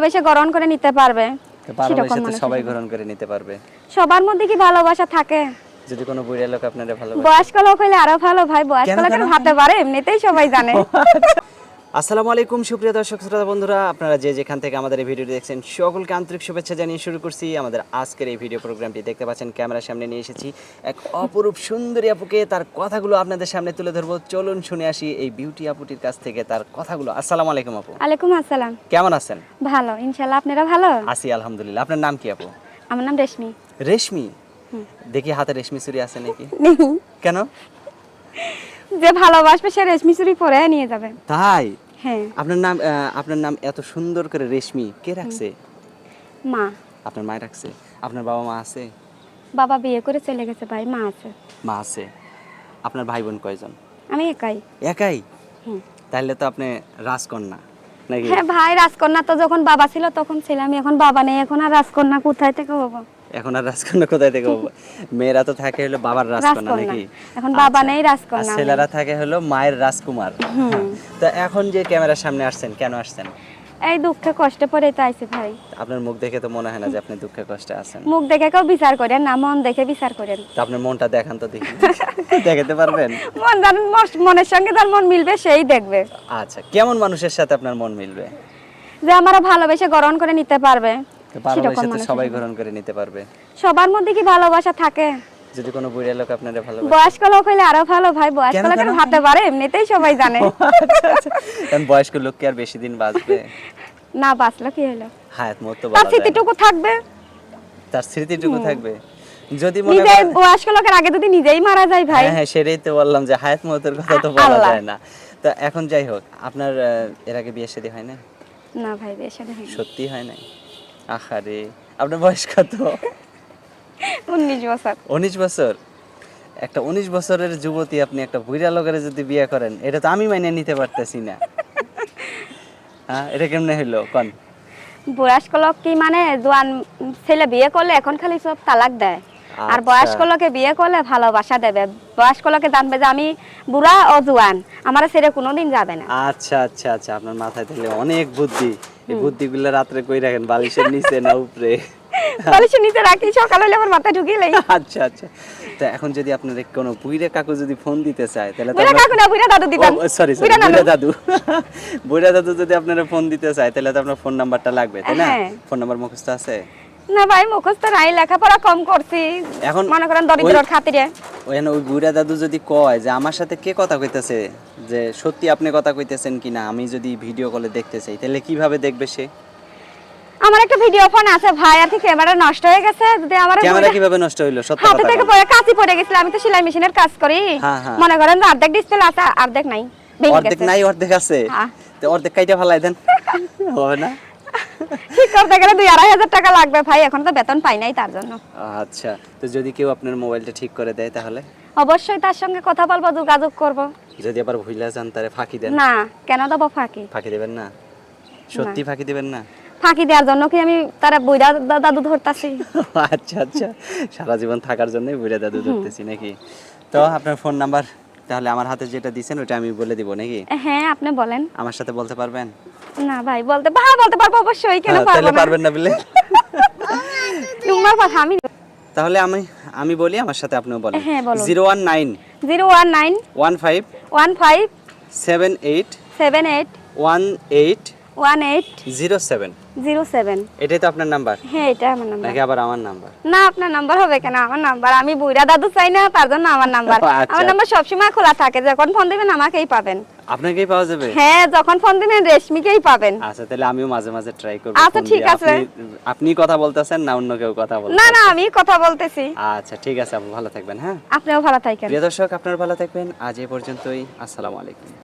বেশি গ্রহণ করে নিতে পারবে। সবাই গ্রহণ করে নিতে পারবে। সবার মধ্যে কি ভালোবাসা থাকে? যদি কোনো লোক আপনারা ভালোবাসে। বয়স্ক লোক হইলে আরও ভালো ভাই বয়স্ক লোক লোকের কেন? পারে এমনিতেই সবাই জানে। আসসালামু আলাইকুম সুপ্রিয় দর্শক শ্রোতা বন্ধুরা। আপনারা যে যেখান থেকে আমাদের এই ভিডিওটি দেখছেন সকলকে আন্তরিক শুভেচ্ছা জানিয়ে শুরু করছি। আমাদের আজকের এই ভিডিও প্রোগ্রামটি দেখতে পাচ্ছেন ক্যামেরার সামনে নিয়ে এসেছি। এক অপরূপ সুন্দরী আপুকে তার কথাগুলো আপনাদের সামনে তুলে ধরবো। চলুন শুনে আসি এই বিউটি আপুটির কাছ থেকে তার কথাগুলো। আসসালামু আলাইকুম আপু। আলাইকুম আসসালাম। কেমন আছেন? ভালো ইনশাল্লাহ আপনারা ভালো? আছি আলহামদুলিল্লাহ। আপনার নাম কি আপু? আমার নাম রেশমি। রেশমি? দেখি হাতে রেশমি চুরি আছে নাকি? কেন? যে ভালোবাসবে সে রেশমি চুরি পরে নিয়ে যাবে। তাই? হ্যাঁ। আপনার নাম আপনার নাম এত সুন্দর করে রেশমি কে রাখছে? মা। আপনার মায় রাখছে? আপনার বাবা মা আছে? বাবা বিয়ে করে চলে গেছে ভাই মা আছে। মা আছে। আপনার ভাই বোন কয়জন? আমি একাই। একাই। তাহলে তো আপনি রাজকন্যা নাকি? হ্যাঁ ভাই রাজকন্যা তো যখন বাবা ছিল তখন ছিলাম এখন বাবা নেই এখন আর রাজকন্যা কোথায় থেকে হব? এখন আর রাজকন্যা কোথায় থেকে হব? মেয়েরা তো থাকে হলো বাবার রাজকন্যা নাকি? এখন বাবা আচ্ছা। নেই রাজকন্যা। ছেলেরা থাকে হলো মায়ের রাজকুমার। তো এখন যে ক্যামেরার সামনে আসছেন কেন আসছেন? এই দুঃখে কষ্টে পড়ে তো আইছি ভাই। আপনার মুখ দেখে তো মনে হয় না যে আপনি দুঃখে কষ্টে আছেন। মুখ দেখে কেউ বিচার করেন না মন দেখে বিচার করেন। তো আপনার মনটা দেখান তো দেখি। দেখাতে পারবেন? মন মস- মনের সঙ্গে যার মন মিলবে সেই দেখবে। আচ্ছা কেমন মানুষের সাথে আপনার মন মিলবে? যে আমার ভালোবেসে গ্রহণ করে নিতে পারবে। তো তো সবাই গ্রহণ করে নিতে পারবে। সবার মধ্যে কি ভালোবাসা থাকে? যদি কোনো বুড়িয়া লোক আপনারা ভালোবাসে। বয়স্ক লোক হইলে আরও ভালো ভাই বয়স্ক লোকের ভাতে পারে এমনিতেই সবাই জানে। কারণ বয়স্ক লোক কি আর বেশি দিন বাঁচবে। না বাঁচলো কি হলো? হায়াত মত তো তার বলা যায় না। স্মৃতিটুকু থাকবে? তার স্মৃতিটুকু থাকবে। যদি মনে নিজে বয়স্ক লোকের আগে যদি নিজেই মারা যায় ভাই। হ্যাঁ হ্যাঁ সেটাই তো বললাম যে হায়াত মতের কথা তো বলা যায় না। তো এখন যাই হোক আপনার এর আগে বিয়ে শাদী হয় না না ভাই এটা হয়নি। সত্যি হয় নাই? আহারে আপনার বয়স কত? উনিশ বছর। উনিশ বছর? একটা উনিশ বছরের যুবতী আপনি একটা বুড়া লোকের যদি বিয়ে করেন এটা তো আমি মাইনে নিতে পারতেছি না। হ্যাঁ এটা কেমনে হইল? কন? বয়স্ক লোক কি মানে জোয়ান ছেলে বিয়ে করলে এখন খালি সব তালাক দেয়। আর আচ্ছা। বয়স্ক লোকে বিয়ে করলে ভালোবাসা দেবে। বয়স্ক লোকে জানবে যে আমি বুড়া ও জোয়ান আমার ছেড়ে কোনোদিন যাবে না। আচ্ছা আচ্ছা আচ্ছা আপনার মাথায় তাহলে অনেক বুদ্ধি। এই বুদ্ধিগুলো রাত্রে কই রাখেন? বালিশের নিচে না উপরে? বালিশে নিচে রাখি সকাল হলে আমার মাথায় ঢুকিয়ে লাই। আচ্ছা আচ্ছা। তো এখন যদি আপনার কোনো বুইরে কাকু যদি ফোন দিতে চায় তাহলে তো আপনার- কাকু না বুড়া দাদু দিবেন। সরি সরি বুইরা দাদু। বুইরা দাদু যদি আপনারা ফোন দিতে চায় তাহলে তো আপনার ফোন নাম্বারটা লাগবে তাই না? হ্যাঁ। ফোন নাম্বার মুখস্থ আছে? না ভাই মুখস্থ নাই লেখাপড়া কম করছি। এখন মনে করেন দরিদ্রর খাতিরে। ওখানে ওই বুইরা দাদু যদি কয় যে আমার সাথে কে কথা কইতেছে? যে সত্যি আপনি কথা কইতেছেন কিনা? আমি যদি ভিডিও কলে দেখতে চাই তাহলে কীভাবে দেখবে সে? আমার একটা ভিডিও ফোন আছে ভাই আর কি ক্যামেরা নষ্ট হয়ে গেছে। যদি আমার ক্যামেরা কীভাবে নষ্ট হইল? সত্য হাতে কথা থেকে। পড়ে কাঁচি পড়ে গেছিল আমি তো সেলাই মেশিনের কাজ করি। হ্যাঁ, হ্যাঁ। মনে করেন যে অর্ধেক ডিসপ্লে আছে অর্ধেক নাই অর্ধেক নাই অর্ধেক আছে? হ্যাঁ। তো অর্ধেক কাইটা ফেলাই দেন। হবে না? ঠিক করতে গেলে দুই আড়াই হাজার টাকা লাগবে ভাই এখন তো বেতন পাই নাই তার জন্য। আচ্ছা তো যদি কেউ আপনার মোবাইলটা ঠিক করে দেয় তাহলে? অবশ্যই তার সঙ্গে কথা বলব যোগাযোগ করব। যদি আবার ভুইলা যান তারে ফাঁকি দেন? না কেন দেবো ফাঁকি? ফাঁকি দেবেন না? সত্যি ফাঁকি দেবেন না? ফাঁকি দেওয়ার জন্য কি আমি তারা বইরা দাদু ধরতাছি? আচ্ছা আচ্ছা। সারা জীবন থাকার জন্যই বুড়ে দাদু ধরতেছি নাকি? তো আপনার ফোন নাম্বার? তাহলে আমার হাতে যেটা দিছেন ওটা আমি বলে দিব নাকি? হ্যাঁ আপনি বলেন। আমার সাথে বলতে পারবেন? না ভাই বলতে হ্যাঁ বলতে পারব অবশ্যই কেন হ্যাঁ, পারব না? পারবেন না বলে। তোমার কথা আমি তাহলে আমি আমি বলি আমার সাথে আপনিও বলেন। হ্যাঁ, বলুন। Zero one nine. Zero one nine. One five. One five. Seven eight. Seven eight. One eight. One eight. Zero seven. Zero seven. এটাই তো আপনার নাম্বার? হ্যাঁ এটা আমার নাম্বার। নাকি আবার আমার নাম্বার? না আপনার নাম্বার হবে কেন? আমার নাম্বার। আমি বুইরা দাদু চাই না তার জন্য আমার নাম্বার। আচ্ছা। আমার নাম্বার সবসময় খোলা থাকে। যখন ফোন দিবেন আমাকেই পাবেন। আপনাকেই পাওয়া যাবে? হ্যাঁ যখন ফোন দিবেন রেশমিকেই পাবেন। আচ্ছা তাহলে আমিও মাঝে মাঝে ট্রাই করব আচ্ছা, ঠিক আছে। আপনি কথা বলতেছেন না অন্য কেউ কথা বলতে না না আমি কথা বলতেছি। আচ্ছা ঠিক আছে ভালো থাকবেন হ্যাঁ? আপনিও ভালো প্রিয় দর্শক আপনারা ভালো থাকবেন। আজ এই পর্যন্তই। আসসালামু আলাইকুম।